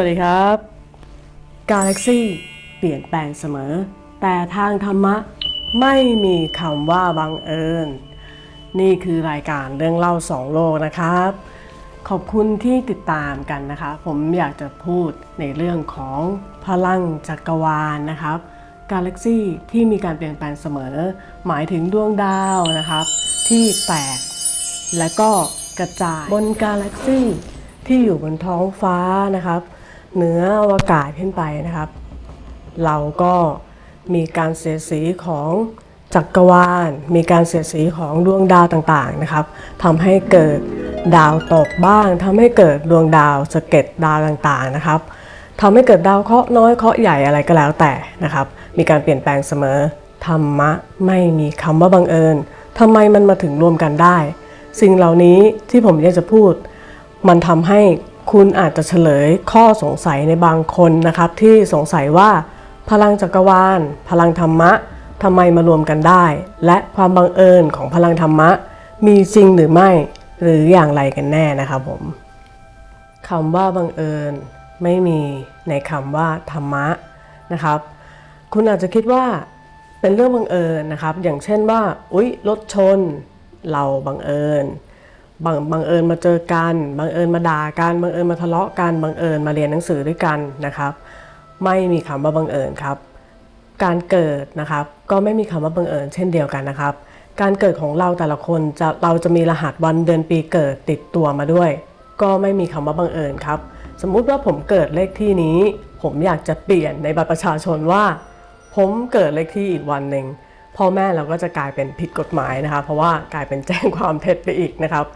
วัสดีครับ กาแล็กซี่เปลี่ยนแปลงเสมอ แต่ทางธรรมะไม่มีคำว่าบังเอิญ นี่คือรายการเรื่องเล่าสองโลกนะครับ ขอบคุณที่ติดตามกันนะคะ ผมอยากจะพูดในเรื่องของพลังจักรวาลนะครับ กาแล็กซี่ที่มีการเปลี่ยนแปลงเสมอ หมายถึงดวงดาวนะครับ ที่แตกและก็กระจายบนกาแล็กซี่ที่อยู่บนท้องฟ้านะครับ เหนืออวกาศขึ้นไปนะครับ เราก็มีการเสียดสีของจักรวาล มีการเสียดสีของดวงดาวต่างๆนะครับทำให้เกิดดาวตกบ้างทำให้เกิดดวงดาวสะเก็ดดาวต่างๆนะครับทำให้เกิดดาวเคราะห์น้อยเคราะห์ใหญ่อะไรก็แล้วแต่นะครับ มีการเปลี่ยนแปลงเสมอธรรมะไม่มีคำว่าบังเอิญทำไมมันมาถึงรวมกันได้ สิ่งเหล่านี้ที่ผมอยากจะพูด มันทำให้ คุณอาจจะเฉลยข้อสงสัยในบางคนนะครับ ที่สงสัยว่า พลังจักรวาล พลังธรรมะทำไมมารวมกันได้ และความบังเอิญของพลังธรรมะ มีจริงหรือไม่หรืออย่างไรกันแน่นะครับผมคำว่าบังเอิญไม่มีในคำว่าธรรมะนะครับ คุณอาจจะคิดว่าเป็นเรื่องบังเอิญนะครับ อย่างเช่นว่า อุ๊ยรถชน เราบังเอิญ บังบังเอิญมาเจอกันบังเอิญมาด่ากันบังเอิญมาทะเลาะกันบังเอิญมาเรียนหนังสือด้วยกันนะครับ ไม่มีคำว่าบังเอิญครับ การเกิดนะครับ ก็ไม่มีคำว่าบังเอิญเช่นเดียวกันนะครับ การเกิดของเราแต่ละคนจะเราจะมีรหัสวันเดือนปีเกิดติดตัวมาด้วย ก็ไม่มีคำว่าบังเอิญครับ สมมุติว่าผมเกิดเลขที่นี้ ผมอยากจะเปลี่ยนในบัตรประชาชนว่า ผมเกิดเลขที่อีกวันหนึ่ง พ่อแม่เราก็จะกลายเป็นผิดกฎหมายนะคะ เพราะว่ากลายเป็นแจ้งความเท็จไปอีกนะครับ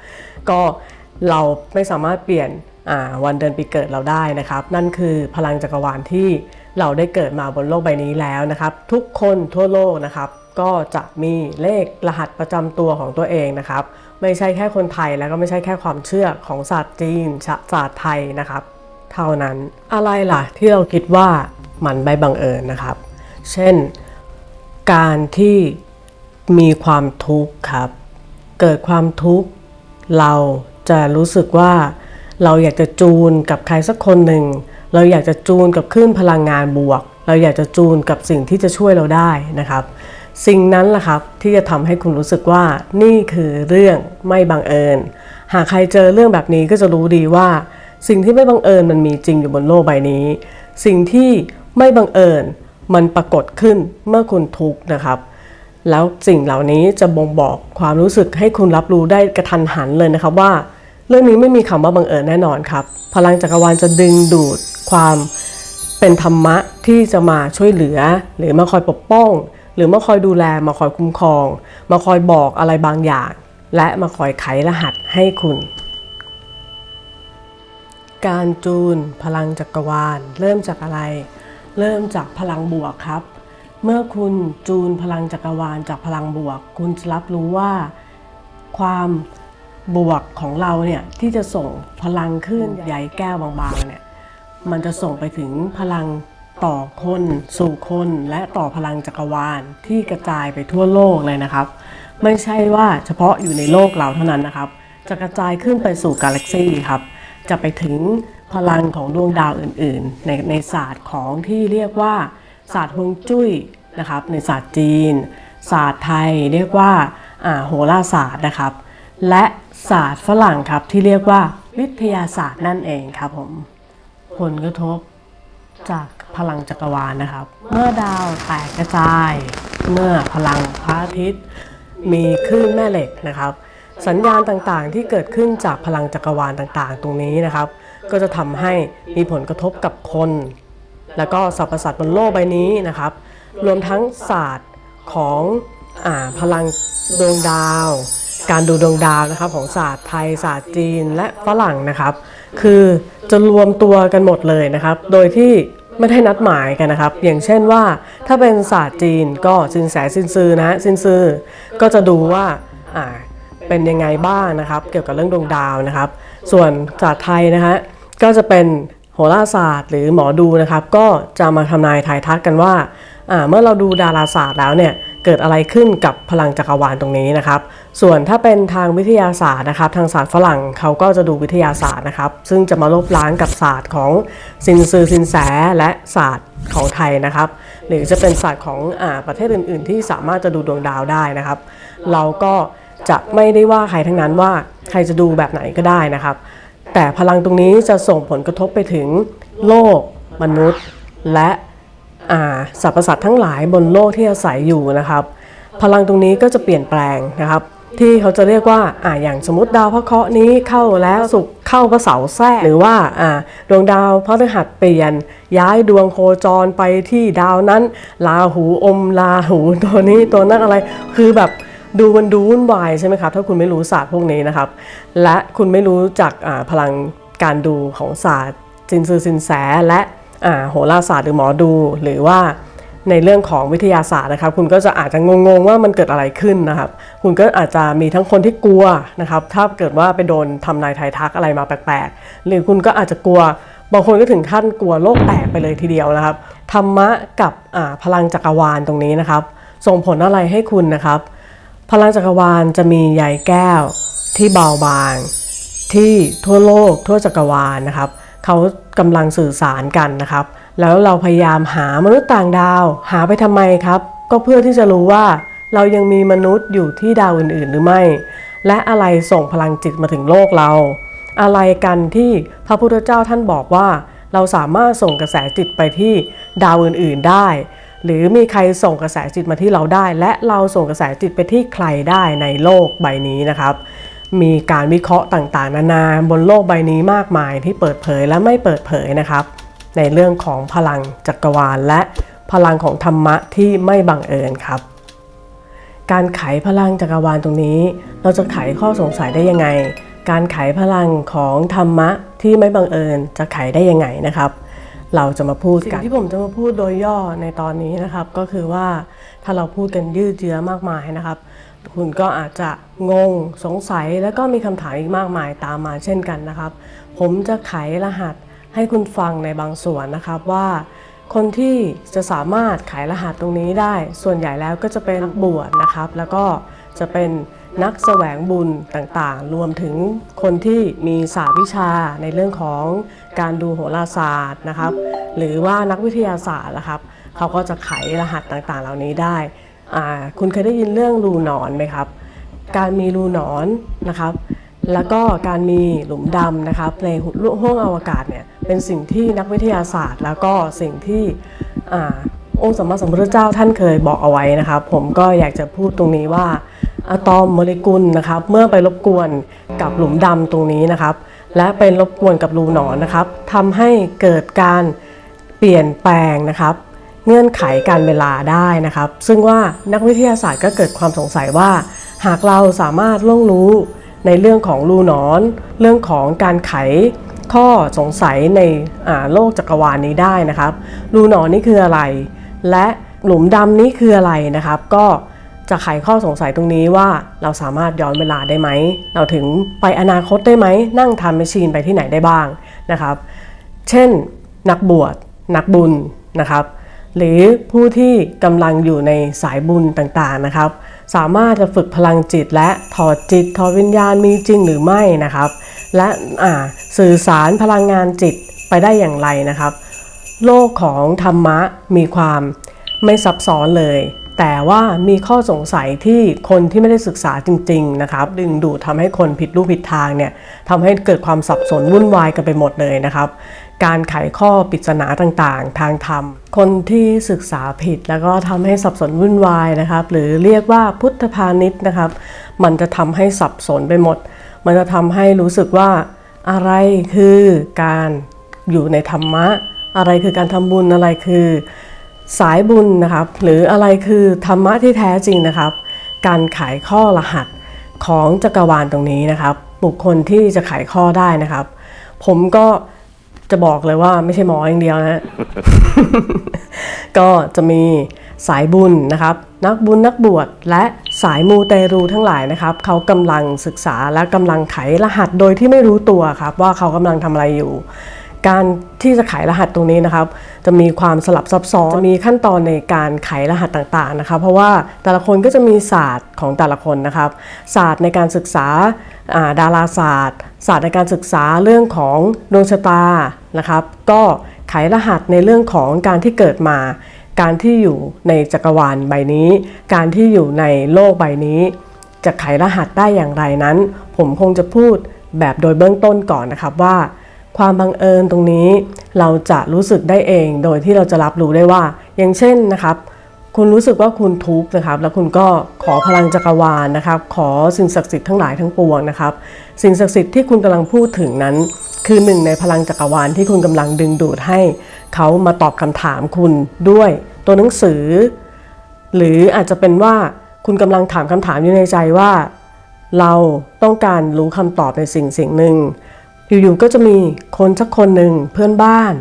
ก็เราไม่สามารถเปลี่ยนวันเดือนปีเกิดเราได้นะครับ นั่นคือพลังจักรวาลที่เราได้เกิดมาบนโลกใบนี้แล้วนะครับ ทุกคนทั่วโลกนะครับ ก็จะมีเลขรหัสประจำตัวของตัวเองนะครับ ไม่ใช่แค่คนไทยแล้วก็ไม่ใช่แค่ความเชื่อของศาสตร์จีนศาสตร์ไทยนะครับ เท่านั้นอะไรล่ะที่เราคิดว่ามันไม่บังเอิญนะครับ เช่น การที่มีความทุกข์ครับ เกิดความทุกข์ เราจะรู้สึกว่าเราอยากจะจูนกับใครสักคนหนึ่ง เราอยากจะจูนกับคลื่นพลังงานบวก เราอยากจะจูนกับสิ่งที่จะช่วยเราได้นะครับ สิ่งนั้นแหละครับที่จะทำให้คุณรู้สึกว่านี่คือเรื่องไม่บังเอิญ หากใครเจอเรื่องแบบนี้ก็จะรู้ดีว่า สิ่งที่ไม่บังเอิญมันมีจริงอยู่บนโลกใบนี้ สิ่งที่ไม่บังเอิญ มันปรากฏขึ้นเมื่อคุณทุกข์นะครับ แล้วสิ่งเหล่านี้จะบ่งบอกความรู้สึกให้คุณรับรู้ได้กระทันหันเลยนะครับว่า เรื่องนี้ไม่มีคำว่าบังเอิญแน่นอนครับ พลังจักรวาลจะดึงดูดความเป็นธรรมะที่จะมาช่วยเหลือ หรือมาคอยปกป้อง หรือมาคอยดูแลมาคอยคุ้มครอง มาคอยบอกอะไรบางอย่าง และมาคอยไขรหัสให้คุณ การจูนพลังจักรวาลเริ่มจากอะไร เริ่มจากพลังบวกครับ เมื่อคุณจูนพลังจักรวาลจากพลังบวก คุณจะรับรู้ว่าความบวกของเราเนี่ยที่จะส่งพลังขึ้นใยแก้วบางๆเนี่ยมันจะส่งไปถึงพลังต่อคนสู่คนและต่อพลังจักรวาลที่กระจายไปทั่วโลกเลยนะครับ ไม่ใช่ว่าเฉพาะอยู่ในโลกเราเท่านั้นนะครับ จะกระจายขึ้นไปสู่กาแล็กซี่ครับ จะไปถึง พลังของดวงดาวอื่นๆ ในในศาสตร์ของที่เรียกว่า ศาสตร์ฮวงจุ้ยนะครับในศาสตร์จีน ศาสตร์ไทยเรียกว่าโหราศาสตร์นะครับ และศาสตร์ฝรั่งครับที่เรียกว่าวิทยาศาสตร์นั่นเองครับผมผลกระทบจากพลังจักรวาลนะครับ เมื่อดาวแตกกระจาย เมื่อพลังพระอาทิตย์ มีคลื่นแม่เหล็กนะครับ สัญญาณต่างๆที่เกิดขึ้นจากพลังจักรวาลต่างๆ ตรงนี้นะครับ ก็จะทำให้มีผลกระทบกับคน แล้วก็สรรพสัตว์บนโลกใบนี้นะครับ รวมทั้งศาสตร์ของอพลังดวงดาว การดูดวงดาวนะครับของศาสตร์ไทยศาสตร์จีนและฝรั่งนะครับ คือจะรวมตัวกันหมดเลยนะครับ โดยที่ไม่ได้นัดหมายกันนะครับ อย่างเช่นว่าถ้าเป็นศาสตร์จีนก็สินแสสินซือนะฮะสินซือก็จะดูว่าเป็นยังไงบ้างนะครับ เกี่ยวกับเรื่องดวงดาวนะครับ ส่วนศาสตร์ไทยนะฮะ ก็จะเป็นโหราศาสตร์ หรือหมอดูนะครับ ก็จะมาทำนายทายทักกันว่าเมื่อเราดูดาราศาสตร์แล้วเนี่ยเกิดอะไรขึ้นกับพลังจักรวาลตรงนี้นะครับ ส่วนถ้าเป็นทางวิทยาศาสตร์นะครับ ทางศาสตร์ฝรั่งเขาก็จะดูวิทยาศาสตร์นะครับ ซึ่งจะมาลบล้างกับศาสตร์ของซินซือซินแสและศาสตร์ของไทยนะครับ หรือจะเป็นศาสตร์ของอประเทศอื่น ๆ ที่สามารถจะดูดวงดาวได้นะครับ เราก็จะไม่ได้ว่าใครทั้งนั้นว่าใครจะดูแบบไหนก็ได้นะครับ แต่พลังตรงนี้จะส่งผลกระทบไปถึงโลก มนุษย์ และสรรพสัตว์ทั้งหลายบนโลกที่อาศัยอยู่นะครับ พลังตรงนี้ก็จะเปลี่ยนแปลงนะครับ ที่เขาจะเรียกว่าอ่าอย่างสมมติดาวพระเคราะห์นี้เข้าแล้วสุกเข้าพระเสาแทรกหรือว่าอ่าดวงดาวพระฤหัสเปลี่ยน ย้ายดวงโคจรไปที่ดาวนั้นลาหูอมลาหูตัวนี้ตัวนั้นอะไรคือแบบ ดูมันดูวุ่นวายใช่ไหมครับถ้าคุณไม่รู้ศาสตร์พวกนี้นะครับ และคุณไม่รู้จักพลังการดูของศาสตร์จินซือซินแสและโหราศาสตร์หรือหมอดู หรือว่าในเรื่องของวิทยาศาสตร์นะครับ คุณก็จะอาจจะงงๆว่ามันเกิดอะไรขึ้นนะครับ คุณก็อาจจะมีทั้งคนที่กลัวนะครับ ถ้าเกิดว่าไปโดนทำนายทายทักอะไรมาแปลกๆ หรือคุณก็อาจจะกลัวบางคนก็ถึงขั้นกลัวโลกแตกไปเลยทีเดียวนะครับธรรมะกับพลังจักรวาลตรงนี้นะครับ ส่งผลอะไรให้คุณนะครับ พลังจักรวาลจะมีใยแก้วที่เบาบาง ที่ทั่วโลกทั่วจักรวาลนะครับเขากำลังสื่อสารกันนะครับ แล้วเราพยายามหามนุษย์ต่างดาว หาไปทำไมครับ ก็เพื่อที่จะรู้ว่าเรายังมีมนุษย์อยู่ที่ดาวอื่นๆ หรือไม่ และอะไรส่งพลังจิตมาถึงโลกเรา อะไรกันที่พระพุทธเจ้าท่านบอกว่า เราสามารถส่งกระแสจิตไปที่ดาวอื่นๆได้ หรือมีใครส่งกระแสจิตมาที่เราได้ และเราส่งกระแสจิตไปที่ใครได้ในโลกใบนี้นะครับ มีการวิเคราะห์ต่างๆ นานาบนโลกใบนี้มากมายที่เปิดเผยและไม่เปิดเผยนะครับ ในเรื่องของพลังจักรวาล และพลังของธรรมะที่ไม่บังเอิญครับ การไขพลังจักรวาลตรงนี้ เราจะไขข้อสงสัยได้ยังไง การไขพลังของธรรมะที่ไม่บังเอิญจะไขได้ยังไงนะครับ เราจะมาพูดกันสิ่งที่ผมจะมาพูดโดยย่อในตอนนี้นะครับ ก็คือว่าถ้าเราพูดกันยืดเยื้อมากมายนะครับ คุณก็อาจจะงงสงสัยแล้วก็มีคำถามอีกมากมายตามมาเช่นกันนะครับ ผมจะไขรหัสให้คุณฟังในบางส่วนนะครับว่า คนที่จะสามารถไขรหัสตรงนี้ได้ ส่วนใหญ่แล้วก็จะเป็นบวชนะครับ แล้วก็จะเป็น นักแสวงบุญต่างๆ รวมถึงคนที่มีศาสตร์วิชาในเรื่องของการดูโหราศาสตร์นะครับ หรือว่านักวิทยาศาสตร์นะครับ เขาก็จะไขรหัสต่างๆ เหล่านี้ได้ คุณเคยได้ยินเรื่องรูหนอนไหมครับ การมีรูหนอนนะครับ แล้วก็การมีหลุมดำนะครับในห้วงอวกาศเนี่ยเป็นสิ่งที่นักวิทยาศาสตร์ แล้วก็สิ่งที่อองค์สมมาสมพุทธเจ้าท่านเคยบอกเอาไว้นะครับ ผมก็อยากจะพูดตรงนี้ว่า อะตอมโมเลกุลนะครับเมื่อไปรบกวนกับหลุมดำตรงนี้นะครับ และเป็นรบกวนกับรูหนอนนะครับทำให้เกิดการเปลี่ยนแปลงนะครับ เงื่อนไขการเวลาได้นะครับ ซึ่งว่านักวิทยาศาสตร์ก็เกิดความสงสัยว่า หากเราสามารถล่วงรู้ในเรื่องของรูหนอน เรื่องของการไขข้อสงสัยในโลกจักรวาลนี้ได้นะครับ รูหนอนนี่คืออะไร และหลุมดำนี้คืออะไรนะครับ ก็ จะไขข้อสงสัยตรงนี้ว่าเราสามารถย้อนเวลาได้ไหม เราถึงไปอนาคตได้ไหม นั่งทำแมชชีนไปที่ไหนได้บ้างนะครับ เช่น นักบวช นักบุญนะครับ หรือผู้ที่กำลังอยู่ในสายบุญต่างๆนะครับ สามารถจะฝึกพลังจิตและถอดจิตถอดวิญญาณมีจริงหรือไม่นะครับ และสื่อสารพลังงานจิตไปได้อย่างไรนะครับ โลกของธรรมะมีความไม่ซับซ้อนเลย แต่ว่ามีข้อสงสัยที่คนที่ไม่ได้ศึกษาจริง ๆ นะครับ ดึงดูดทำให้คนผิดรูปผิดทางเนี่ยทำให้เกิดความสับสนวุ่นวายกันไปหมดเลยนะครับ การไขข้อปริศนาต่างๆ ทางธรรม คนที่ศึกษาผิดแล้วก็ทำให้สับสนวุ่นวายนะครับ หรือเรียกว่าพุทธพาณิชย์นะครับ มันจะทำให้สับสนไปหมด มันจะทำให้รู้สึกว่าอะไรคือการอยู่ในธรรมะ อะไรคือการทำบุญอะไรคือ สายบุญนะครับ หรืออะไรคือธรรมะที่แท้จริงนะครับ การไขข้อรหัสของจักรวาลตรงนี้นะครับ บุคคลที่จะไขข้อได้นะครับ ผมก็จะบอกเลยว่าไม่ใช่หมออย่างเดียวนะฮะก็จะมีสายบุญนะครับ นักบุญนักบวชและสายมูเตรูทั้งหลายนะครับ เขากำลังศึกษาและกำลังไขรหัสโดยที่ไม่รู้ตัวครับ ว่าเขากำลังทำอะไรอยู่ การที่จะไขรหัสตรงนี้นะครับ จะมีความสลับซับซ้อนจะมีขั้นตอนในการไขรหัสต่างๆนะครับ เพราะว่าแต่ละคนก็จะมีศาสตร์ของแต่ละคนนะครับ ศาสตร์ในการศึกษาอ่าดาราศาสตร์ ศาสตร์ในการศึกษาเรื่องของดวงชะตานะครับ ก็ไขรหัสในเรื่องของการที่เกิดมา การที่อยู่ในจักรวาลใบนี้ การที่อยู่ในโลกใบนี้ จะไขรหัสได้อย่างไรนั้น ผมคงจะพูดแบบโดยเบื้องต้นก่อนนะครับว่า ความบังเอิญตรงนี้เราจะรู้สึกได้เอง โดยที่เราจะรับรู้ได้ว่า อย่างเช่นนะครับ คุณรู้สึกว่าคุณทุกข์นะครับ แล้วคุณก็ขอพลังจักรวาลนะครับ ขอสิ่งศักดิ์สิทธิ์ทั้งหลายทั้งปวงนะครับ สิ่งศักดิ์สิทธิ์ที่คุณกำลังพูดถึงนั้น คือหนึ่งในพลังจักรวาลที่คุณกำลังดึงดูดให้ เขามาตอบคำถามคุณด้วยตัวหนังสือ หรืออาจจะเป็นว่าคุณกำลังถามคำถามอยู่ในใจว่า เราต้องการรู้คำตอบในสิ่งสิ่งหนึ่ง อยู่ๆก็จะมีคนสักคนหนึ่งเพื่อนบ้าน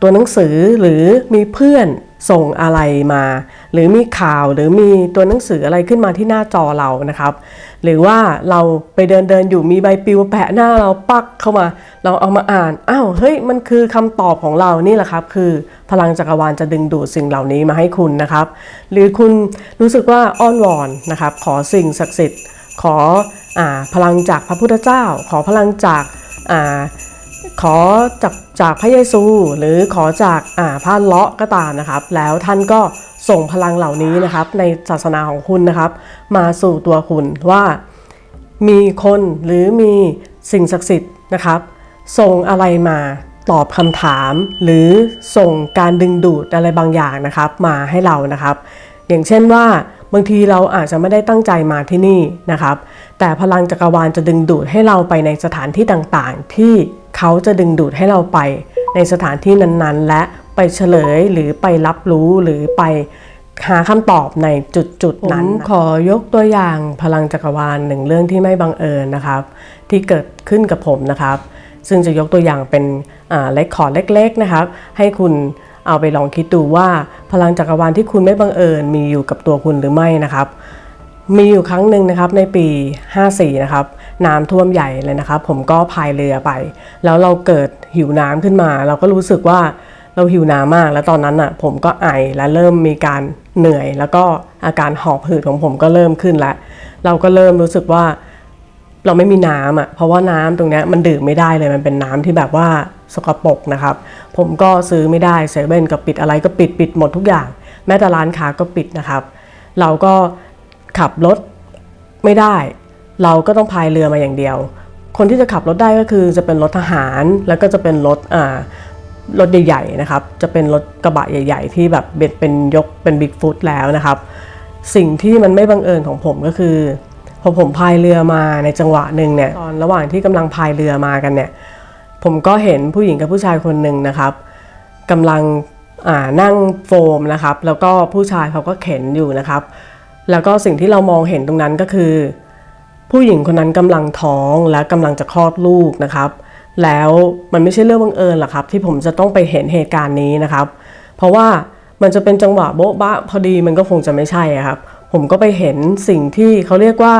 ตัวหนังสือหรือมีเพื่อนส่งอะไรมา หรือมีข่าวหรือมีตัวหนังสืออะไรขึ้นมาที่หน้าจอเรานะครับ หรือว่าเราไปเดินเดินอยู่มีใบปลิวแปะหน้าเราปักเข้ามา เราเอามาอ่านอ้าวเฮ้ยมันคือคำตอบของเรานี่แหละครับ คือพลังจักรวาลจะดึงดูดสิ่งเหล่านี้มาให้คุณนะครับ หรือคุณรู้สึกว่าอ้อนวอนนะครับ ขอสิ่งศักดิ์สิทธิ์ ขออพลังจากพระพุทธเจ้า ขอพลังจาก อขอจากจากพระเยซู หรือขอจากาพระเลาะก็ตามนะครับ แล้วท่านก็ส่งพลังเหล่านี้นะครับ ในศาสนาของคุณนะครับ มาสู่ตัวคุณว่ามีคนหรือมีสิ่งศักดิ์สิทธิ์นะครับ ส่งอะไรมาตอบคำถาม หรือส่งการดึงดูดอะไรบางอย่างนะครับ มาให้เรานะครับ อย่างเช่นว่า บางทีเราอาจจะไม่ได้ตั้งใจมาที่นี่นะครับ แต่พลังจักรวาลจะดึงดูดให้เราไปในสถานที่ต่างๆ ที่เขาจะดึงดูดให้เราไปในสถานที่นั้นๆ และไปเฉลยหรือไปรับรู้หรือไปหาคำตอบในจุดๆนั้น ขอยกตัวอย่างพลังจักรวาลหนึ่งเรื่องที่ไม่บังเอิญนะครับ ที่เกิดขึ้นกับผมนะครับ ซึ่งจะยกตัวอย่างเป็นเล็กขอเล็กๆนะครับ ให้คุณ เอาไปลองคิดดูว่าพลังจักรวาลที่คุณไม่บังเอิญมีอยู่กับตัวคุณหรือไม่นะครับ มีอยู่ครั้งหนึ่งนะครับในปี 54 นะครับน้ำท่วมใหญ่เลยนะครับ ผมก็พายเรือไป แล้วเราเกิดหิวน้ำขึ้นมา เราก็รู้สึกว่าเราหิวน้ำมาก แล้วตอนนั้นอะผมก็ไอและเริ่มมีการเหนื่อย แล้วก็อาการหอบหืดของผมก็เริ่มขึ้นแล้ว เราก็เริ่มรู้สึกว่าเราไม่มีน้ำอะเพราะว่าน้ำตรงเนี้ยมันดื่มไม่ได้เลยมันเป็นน้ำที่แบบว่า สกปรกนะครับ ผมก็ซื้อไม่ได้เซเว่นก็ปิดอะไรก็ปิดปิดหมดทุกอย่าง แม้แต่ร้านค้าก็ปิดนะครับ เราก็ขับรถไม่ได้ เราก็ต้องพายเรือมาอย่างเดียว คนที่จะขับรถได้ก็คือจะเป็นรถทหารแล้วก็จะเป็นรถอ่ารถใหญ่ๆนะครับ จะเป็นรถกระบะใหญ่ ๆ ที่แบบเป็นเป็นยกเป็นบิ๊กฟุตแล้วนะครับ สิ่งที่มันไม่บังเอิญของผมก็คือพอผมพายเรือมาในจังหวะหนึ่งเนี่ยตอนระหว่างที่กำลังพายเรือมากันเนี่ย ผมก็เห็นผู้หญิงกับผู้ชายคนหนึ่งนะครับกำลังนั่งโฟมนะครับ แล้วก็ผู้ชายเขาก็เข็นอยู่นะครับ แล้วก็สิ่งที่เรามองเห็นตรงนั้นก็คือ ผู้หญิงคนนั้นกำลังท้องและกำลังจะคลอดลูกนะครับ แล้วมันไม่ใช่เรื่องบังเอิญหรอกครับ ที่ผมจะต้องไปเห็นเหตุการณ์นี้นะครับ เพราะว่ามันจะเป็นจังหวะโบ๊ะบะพอดีมันก็คงจะไม่ใช่ครับ ผมก็ไปเห็นสิ่งที่เขาเรียกว่า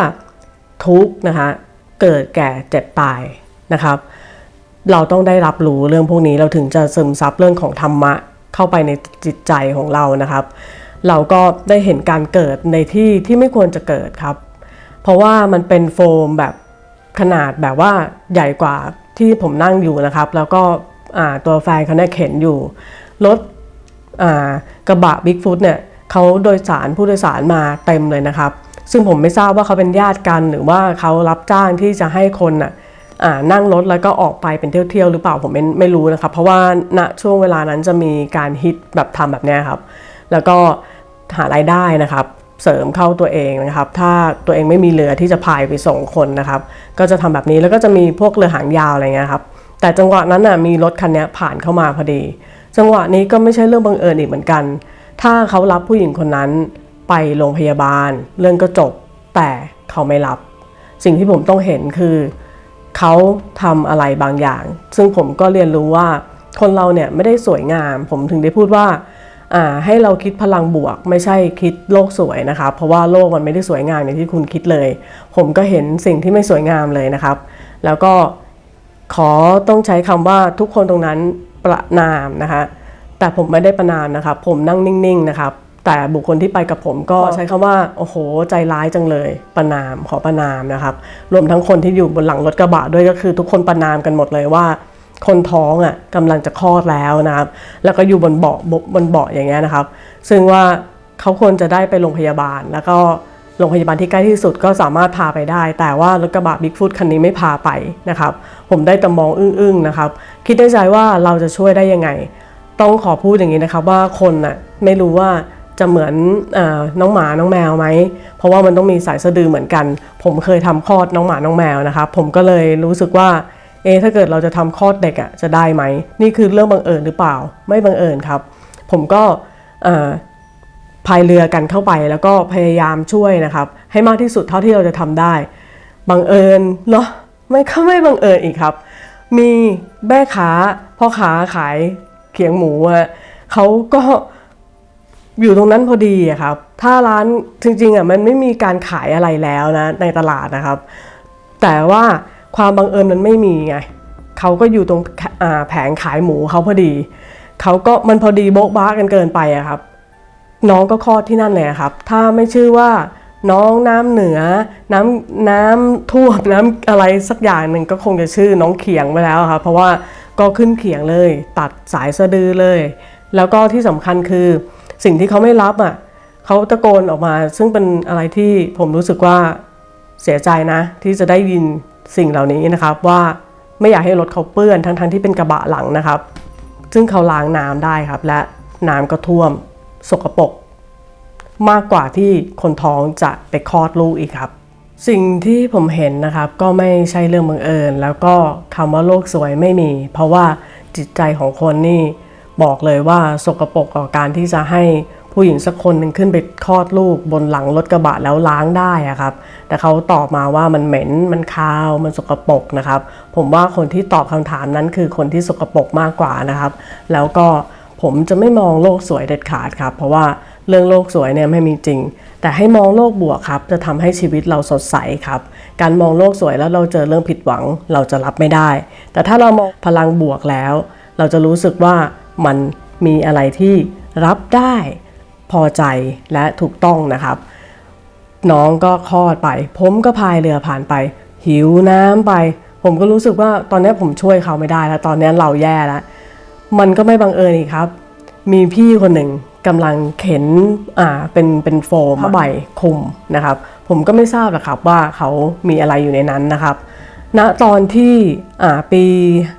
ทุกข์นะคะเกิดแก่เจ็บตายนะครับ เราต้องได้รับรู้เรื่องพวกนี้เราถึงจะซึมซับเรื่องของธรรมะเข้าไปในจิตใจของเรานะครับ เราก็ได้เห็นการเกิดในที่ที่ไม่ควรจะเกิดครับ เพราะว่ามันเป็นโฟมแบบขนาดแบบว่าใหญ่กว่าที่ผมนั่งอยู่นะครับ แล้วก็ตัวแฟนเขาเนี่ยเข็นอยู่รถกระบะบิ๊กฟุตเนี่ยเขาโดยสารผู้โดยสารมาเต็มเลยนะครับ ซึ่งผมไม่ทราบว่าเขาเป็นญาติกันหรือว่าเขารับจ้างที่จะให้คนอะ นั่งรถแล้วก็ออกไปเป็นเที่ยวๆหรือเปล่าผมไม่ไม่รู้นะครับ เพราะว่าณช่วงเวลานั้นจะมีการฮิตแบบทำแบบนี้ครับ แล้วก็หารายได้นะครับ เสริมเข้าตัวเองนะครับ ถ้าตัวเองไม่มีเรือที่จะพายไปส่งคนนะครับ ก็จะทำแบบนี้แล้วก็จะมีพวกเรือหางยาวอะไรเงี้ยครับ แต่จังหวะนั้นน่ะมีรถคันนี้ผ่านเข้ามาพอดี จังหวะนี้ก็ไม่ใช่เรื่องบังเอิญอีกเหมือนกัน ถ้าเขารับผู้หญิงคนนั้นไปโรงพยาบาล เรื่องก็จบแต่เขาไม่รับ สิ่งที่ผมต้องเห็นคือ เขาทำอะไรบางอย่าง ซึ่งผมก็เรียนรู้ว่าคนเราเนี่ยไม่ได้สวยงาม ผมถึงได้พูดว่าให้เราคิดพลังบวก ไม่ใช่คิดโลกสวยนะครับเพราะว่าโลกมันไม่ได้สวยงามอย่างที่คุณคิดเลย ผมก็เห็นสิ่งที่ไม่สวยงามเลยนะครับ แล้วก็ขอต้องใช้คำว่าทุกคนตรงนั้นประนามนะคะแต่ผมไม่ได้ประนามนะครับ ผมนั่งนิ่งๆนะครับ แต่บุคคลที่ไปกับผมก็ใช้คำว่าโอ้โหใจร้ายจังเลยประนามขอประนามนะครับ รวมทั้งคนที่อยู่บนหลังรถกระบะด้วยก็คือทุกคนประนามกันหมดเลยว่า คนท้องอะกำลังจะคลอดแล้วนะครับ แล้วก็อยู่บนเบาะบนเบาะอย่างเงี้ยนะครับ ซึ่งว่าเขาควรจะได้ไปโรงพยาบาล แล้วก็โรงพยาบาลที่ใกล้ที่สุดก็สามารถพาไปได้ แต่ว่ารถกระบะบิ๊กฟุตคันนี้ไม่พาไปนะครับ ผมได้แต่มองอึ้งๆนะครับ คิดในใจว่าเราจะช่วยได้ยังไง ต้องขอพูดอย่างนี้นะครับว่าคนน่ะไม่รู้ว่า จะเหมือนอน้องหมาน้องแมวไหม เพราะว่ามันต้องมีสายสะดือเหมือนกัน ผมเคยทำคลอดน้องหมาน้องแมวนะครับ ผมก็เลยรู้สึกว่า เอะถ้าเกิดเราจะทำคลอดเด็กอะ่ะจะได้ไหม นี่คือเรื่องบังเอิญหรือเปล่า ไม่บังเอิญครับ ผมก็พายเรือกันเข้าไปแล้วก็พยายามช่วยนะครับ ให้มากที่สุดเท่าที่เราจะทำได้ บังเอิญเนาะไม่ก็ไม่บังเอิญอีกครับ มีแม่ค้าพ่อค้าขายเขียงหมูอะเขาก็ อยู่ตรงนั้นพอดีอะครับ ถ้าร้านจริงๆอะมันไม่มีการขายอะไรแล้วนะในตลาดนะครับ แต่ว่าความบังเอิญมันไม่มีไงเขาก็อยู่ตรงแผงขายหมูเขาพอดีเขาก็มันพอดีโบ๊ะบ้ากันเกินไปอะครับ น้องก็คลอดที่นั่นเลยครับ ถ้าไม่ชื่อว่าน้องน้ำเหนือ น้ำน้ำท่วมน้ำอะไรสักอย่างหนึ่งก็คงจะชื่อน้องเขียงไปแล้วครับ เพราะว่าก็ขึ้นเขียงเลย ตัดสายสะดือเลย แล้วก็ที่สำคัญคือ สิ่งที่เขาไม่รับอะเขาตะโกนออกมา ซึ่งเป็นอะไรที่ผมรู้สึกว่าเสียใจนะ ที่จะได้ยินสิ่งเหล่านี้นะครับ ว่าไม่อยากให้รถเขาเปื้อนทั้งๆที่เป็นกระบะหลังนะครับ ซึ่งเขาล้างน้ำได้ครับ และน้ำก็ท่วมสกปรกมากกว่าที่คนท้องจะไปคลอดลูกอีกครับ สิ่งที่ผมเห็นนะครับก็ไม่ใช่เรื่องบังเอิญ แล้วก็คำว่าโลกสวยไม่มี เพราะว่าจิตใจของคนนี่ บอกเลยว่าสกปรกกับการที่จะให้ผู้หญิงสักคนหนึ่งขึ้นไปคลอดลูกบนหลังรถกระบะแล้วล้างได้อะครับ แต่เขาตอบมาว่ามันเหม็น มันคาว มันสกปรกนะครับ ผมว่าคนที่ตอบคำถามนั้นคือคนที่สกปรกมากกว่านะครับ แล้วก็ผมจะไม่มองโลกสวยเด็ดขาดครับ เพราะว่าเรื่องโลกสวยเนี่ยไม่มีจริง แต่ให้มองโลกบวกครับ จะทำให้ชีวิตเราสดใสครับ การมองโลกสวยแล้วเราเจอเรื่องผิดหวังเราจะรับไม่ได้ แต่ถ้าเรามองพลังบวกแล้ว เราจะรู้สึกว่า มันมีอะไรที่รับได้พอใจและถูกต้องนะครับ น้องก็คลอดไป ผมก็พายเรือผ่านไป หิวน้ำไป ผมก็รู้สึกว่าตอนนี้ผมช่วยเขาไม่ได้แล้วตอนนี้เราแย่แล้วมันก็ไม่บังเอิญอีกครับ มีพี่คนหนึ่งกำลังเข็นอ่าเป็นเป็นโฟมผ้าใบคลุมนะครับ ผมก็ไม่ทราบหรอกครับว่าเขามีอะไรอยู่ในนั้นนะครับณตอนที่อ่าปี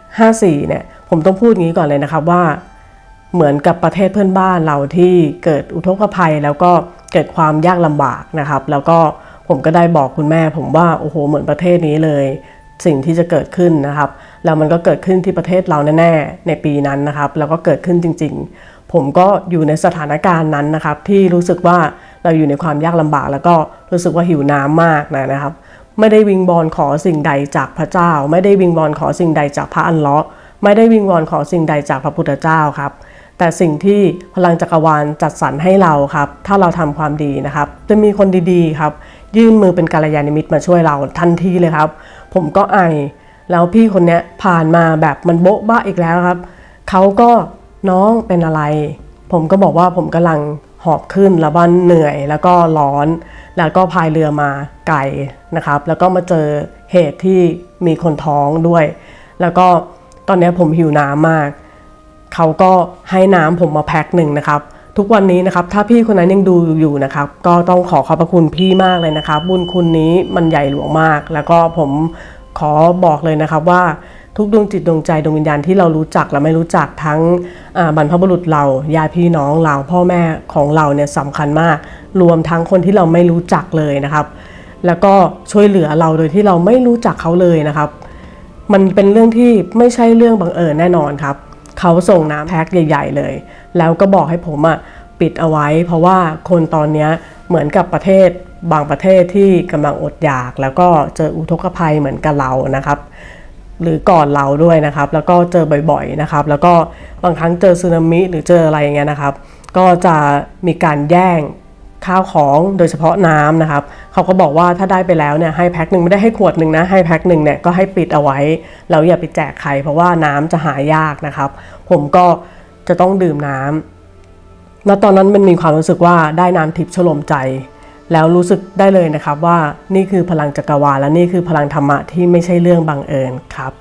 54เนี่ยผมต้องพูดงี้ก่อนเลยนะครับว่า เหมือนกับประเทศเพื่อนบ้านเราที่เกิดอุทกภัยแล้วก็เกิดความยากลำบากนะครับ แล้วก็ผมก็ได้บอกคุณแม่ ผมว่าโอ้โหเหมือนประเทศนี้เลย สิ่งที่จะเกิดขึ้นนะครับแล้วมันก็เกิดขึ้นที่ประเทศเราแน่ๆในปีนั้นนะครับแล้วก็เกิดขึ้นจริง ๆ ผมก็อยู่ในสถานการณ์นั้นนะครับ ที่รู้สึกว่าเราอยู่ในความยากลำบาก แล้วก็รู้สึกว่าหิวน้ำมากนะครับ ไม่ได้วิงบอลขอสิ่งใดจากพระเจ้า ไม่ได้วิงบอลขอสิ่งใดจากพระอันเลาะไม่ได้วิงวอนขอสิ่งใดจากพระพุทธเจ้าครับ แต่สิ่งที่พลังจักรวาลจัดสรรให้เราครับ ถ้าเราทำความดีนะครับ จะมีคนดีๆครับ ยื่นมือเป็นกาลยานิมิตมาช่วยเราทันทีเลยครับ ผมก็ไอ แล้วพี่คนนี้ผ่านมาแบบมันโบ๊ะบ้าอีกแล้วครับ เขาก็น้องเป็นอะไร ผมก็บอกว่าผมกำลังหอบขึ้นแล้วบ้านเหนื่อย แล้วก็ร้อน แล้วก็พายเรือมาไกลนะครับ แล้วก็มาเจอเหตุที่มีคนท้องด้วย แล้วก็ตอนนี้ผมหิวน้ำมาก เขาก็ให้น้ำผมมาแพ็คหนึ่งนะครับ ทุกวันนี้นะครับ ถ้าพี่คนนั้นยังดูอยู่นะครับ ก็ต้องขอขอบพระคุณพี่มากเลยนะครับ บุญคุณนี้มันใหญ่หลวงมาก แล้วก็ผมขอบอกเลยนะครับว่าทุกดวงจิตดวงใจดวงวิญญาณที่เรารู้จักและไม่รู้จักทั้งบรรพบุรุษเราญาติพี่น้องเราพ่อแม่ของเราเนี่ยสำคัญมาก รวมทั้งคนที่เราไม่รู้จักเลยนะครับ แล้วก็ช่วยเหลือเราโดยที่เราไม่รู้จักเขาเลยนะครับ มันเป็นเรื่องที่ไม่ใช่เรื่องบังเอิญแน่นอนครับ เขาส่งน้ำแพ็คใหญ่ ๆ เลย แล้วก็บอกให้ผมอะปิดเอาไว้ เพราะว่าคนตอนนี้เหมือนกับประเทศบางประเทศที่กำลังอดอยาก แล้วก็เจออุทกภัยเหมือนกับเรานะครับหรือก่อนเราด้วยนะครับ แล้วก็เจอบ่อยๆนะครับ แล้วก็บางครั้งเจอสึนามิหรือเจออะไรอย่างเงี้ยนะครับ ก็จะมีการแย่ง ข้าวของโดยเฉพาะน้ำนะครับเขาก็บอกว่าถ้าได้ไปแล้วเนี่ยให้แพ็คหนึ่งไม่ได้ให้ขวดหนึ่งนะให้แพ็คหนึ่งเนี่ยก็ให้ปิดเอาไว้แล้วอย่าไปแจกใครเพราะว่าน้ำจะหายากนะครับ ผมก็จะต้องดื่มน้ำแล้วตอนนั้นมันมีความรู้สึกว่าได้น้ำทิพย์ชโลมใจ แล้วรู้สึกได้เลยนะครับว่านี่คือพลังจักรวาลและนี่คือพลังธรรมะที่ไม่ใช่เรื่องบังเอิญครับ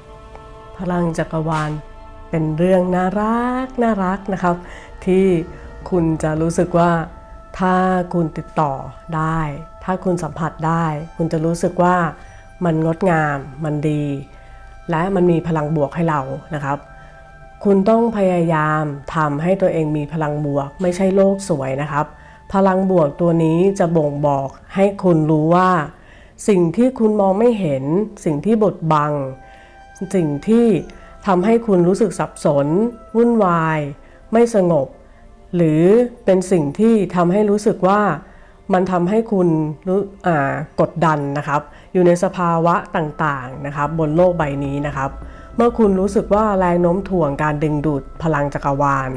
พลังจักรวาลเป็นเรื่องน่ารักน่ารักนะครับ ที่คุณจะรู้สึกว่า ถ้าคุณติดต่อได้ ถ้าคุณสัมผัสได้ คุณจะรู้สึกว่ามันงดงาม มันดี และมันมีพลังบวกให้เรานะครับ คุณต้องพยายามทำให้ตัวเองมีพลังบวก ไม่ใช่โลกสวยนะครับ พลังบวกตัวนี้จะบ่งบอกให้คุณรู้ว่า สิ่งที่คุณมองไม่เห็น สิ่งที่บดบัง สิ่งที่ทำให้คุณรู้สึกสับสน วุ่นวาย ไม่สงบ หรือเป็นสิ่งที่ทำให้รู้สึกว่ามันทำให้คุณรู้กดดันนะครับ อยู่ในสภาวะต่างๆนะครับ บนโลกใบนี้นะครับ เมื่อคุณรู้สึกว่าแรงโน้มถ่วงการดึงดูดพลังจักรวาล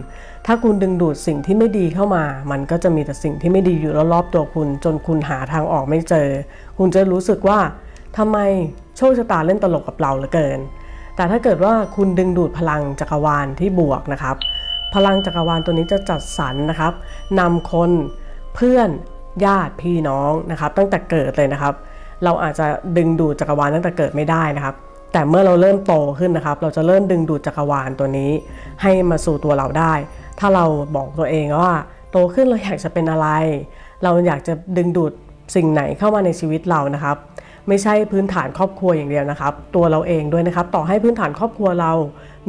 ถ้าคุณดึงดูดสิ่งที่ไม่ดีเข้ามา มันก็จะมีแต่สิ่งที่ไม่ดีอยู่รอบๆตัวคุณ จนคุณหาทางออกไม่เจอ คุณจะรู้สึกว่าทำไมโชคชะตาเล่นตลกกับเราเหลือเกิน แต่ถ้าเกิดว่าคุณดึงดูดพลังจักรวาลที่บวกนะครับ พลังจักรวาลตัวนี้จะจัดสรรนะครับนำคนเพื่อนญาติพี่น้องนะครับ ตั้งแต่เกิดเลยนะครับ เราอาจจะดึงดูดจักรวาลตั้งแต่เกิดไม่ได้นะครับ แต่เมื่อเราเริ่มโตขึ้นนะครับ เราจะเริ่มดึงดูดจักรวาลตัวนี้ ให้มาสู่ตัวเราได้ ถ้าเราบอกตัวเองว่าโตขึ้นเราอยากจะเป็นอะไร เราอยากจะดึงดูดสิ่งไหนเข้ามาในชีวิตเรานะครับ ไม่ใช่พื้นฐานครอบครัวอย่างเดียวนะครับ ตัวเราเองด้วยนะครับ ต่อให้พื้นฐานครอบครัวเรา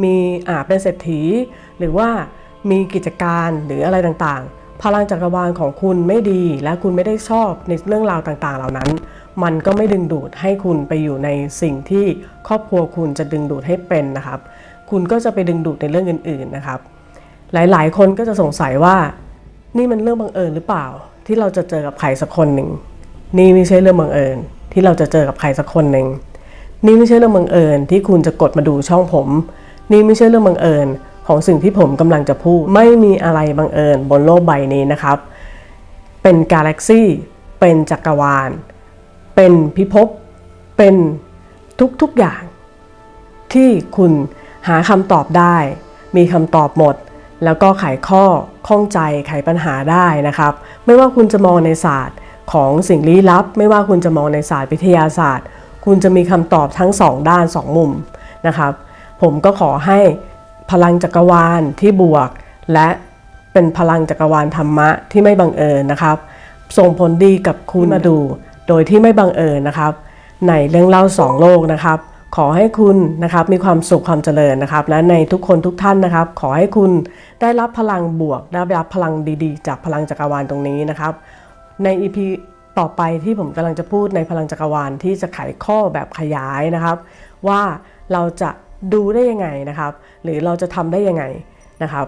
มีอ่าเป็นเศรษฐี หรือว่ามีกิจการหรืออะไรต่างๆ พลังจักรวาลของคุณไม่ดี และคุณไม่ได้ชอบในเรื่องราวต่างๆ เหล่านั้น มันก็ไม่ดึงดูดให้คุณไปอยู่ในสิ่งที่ครอบครัวคุณจะดึงดูดให้เป็นนะครับ คุณก็จะไปดึงดูดในเรื่องอื่น ๆนะครับ หลายๆ คนก็จะสงสัยว่า นี่มันเรื่องบังเอิญหรือเปล่า ที่เราจะเจอกับใครสักคนหนึ่งนี่ไม่ใช่เรื่องบังเอิญ ที่เราจะเจอกับใครสักคนหนึ่งนี่ไม่ใช่เรื่องบังเอิญที่คุณจะกดมาดูช่องผม นี่ไม่ใช่เรื่องบังเอิญของสิ่งที่ผมกำลังจะพูด ไม่มีอะไรบังเอิญบนโลกใบนี้นะครับ เป็นกาแล็กซี่เป็นจักรวาล เป็นพิภพเป็นทุกๆอย่าง ที่คุณหาคำตอบได้ มีคำตอบหมด แล้วก็ไขข้อข้องใจไขปัญหาได้นะครับ ไม่ว่าคุณจะมองในศาสตร์ ของสิ่งลี้ลับ ไม่ว่าคุณจะมองในศาสตร์วิทยาศาสตร์ คุณจะมีคำตอบทั้งสองด้านสองมุมนะครับผมก็ขอให้พลังจักรวาลที่บวก และเป็นพลังจักรวาลธรรมะที่ไม่บังเอิญนะครับ ส่งผลดีกับคุณมาดู โดยที่ไม่บังเอิญนะครับ ในเรื่องเล่าสองโลกนะครับ ขอให้คุณนะครับมีความสุขความเจริญนะครับ และในทุกคนทุกท่านนะครับ ขอให้คุณได้รับพลังบวกได้รับพลังดีๆ จากพลังจักรวาลตรงนี้นะครับ ใน EP ต่อไปที่ผมกำลังจะพูดในพลังจักรวาลที่จะไขข้อแบบขยายนะครับ ว่าเราจะดูได้ยังไงนะครับ หรือเราจะทำได้ยังไงนะครับ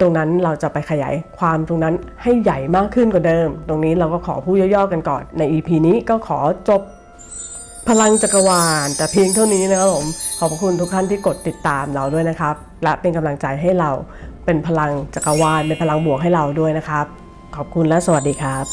ตรงนั้นเราจะไปขยายความตรงนั้นให้ใหญ่มากขึ้นกว่าเดิม ตรงนี้เราก็ขอพูดย่อๆกันก่อนใน EP นี้ก็ขอจบพลังจักรวาล แต่เพียงเท่านี้นะครับผมขอบคุณทุกท่านที่กดติดตามเราด้วยนะครับ และเป็นกำลังใจให้เราเป็นพลังจักรวาลเป็นพลังบวกให้เราด้วยนะครับ ขอบคุณและสวัสดีครับ